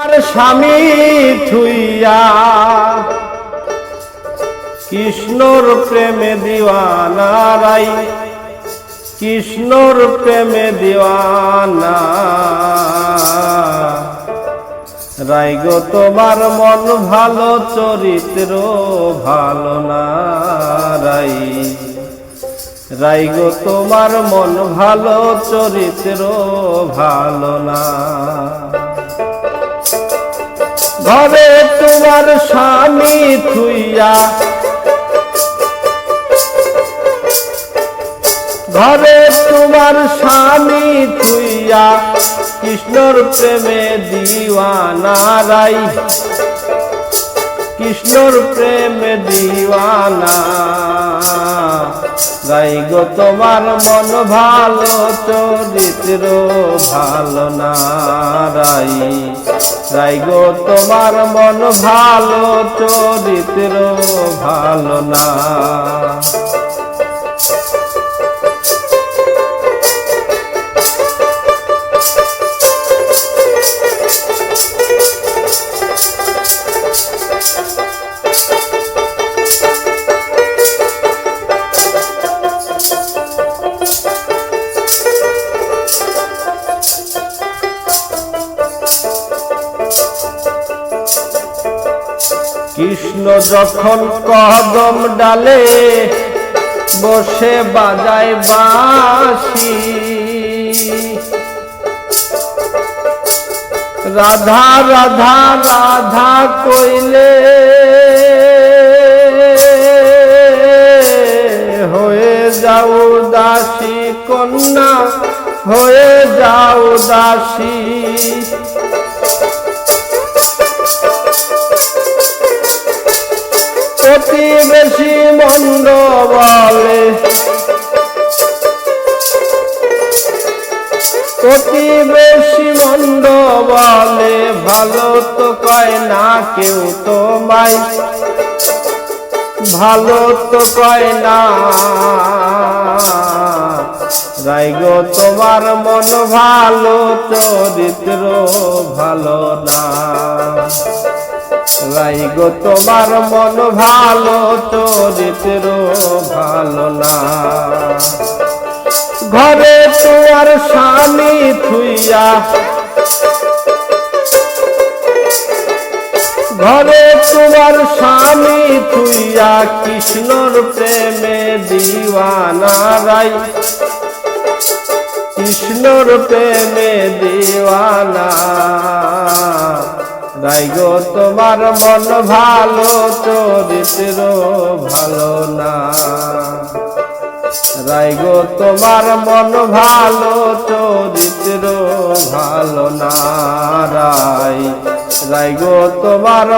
আর স্বামী থুইয়া কৃষ্ণর প্রেমে দিওয়ানা রাই, কৃষ্ণর প্রেমে দিওয়ানা রাই গো, তোমার মন ভালো, চরিত্র ভালো না রাই। রাই গো, তোমার মন ভালো, চরিত্র ভালো না। ঘরে তোমার স্বামী থুইয়া, ঘরে তোমার স্বামী থুইয়া কৃষ্ণর প্রেমে দিওয়ানা রাই, কৃষ্ণর প্রেমে দিওয়ানা গাই গো তোমার মন ভালো, চরিত্র ভালো না রাই গো তোমার মন ভালো, চরিত্র ভালো না। কৃষ্ণ যখন কদম ডালে বসে বাজায় বাঁশি। রাধা রাধা রাধা কইলে হয়ে যাও দাসী কন্যা, হয়ে যাও দাসী। প্রতিবেশী মন্দ বলে। প্রতিবেশী মন্দ বলে, ভালো তো কয় না কেউ তোমায় ভালো তো কয় না। রাই গো তোমার মন ভালো, চরিত্র ভালো না। রাই গো, তোমার মন ভালো চরিত্র ভালো না। ঘরে তোমার স্বামী থুইয়া, ঘরে তোমার স্বামী থুইয়া কৃষ্ণর প্রেমে দিওয়ানা রাই। কৃষ্ণর প্রেমে দিওয়ানা। রাই গো তোমার মন ভালো, চরিত্র ভালো না। রাই গো তোমার মন ভালো, চরিত্র ভালো না। রাই রাই গো তোমার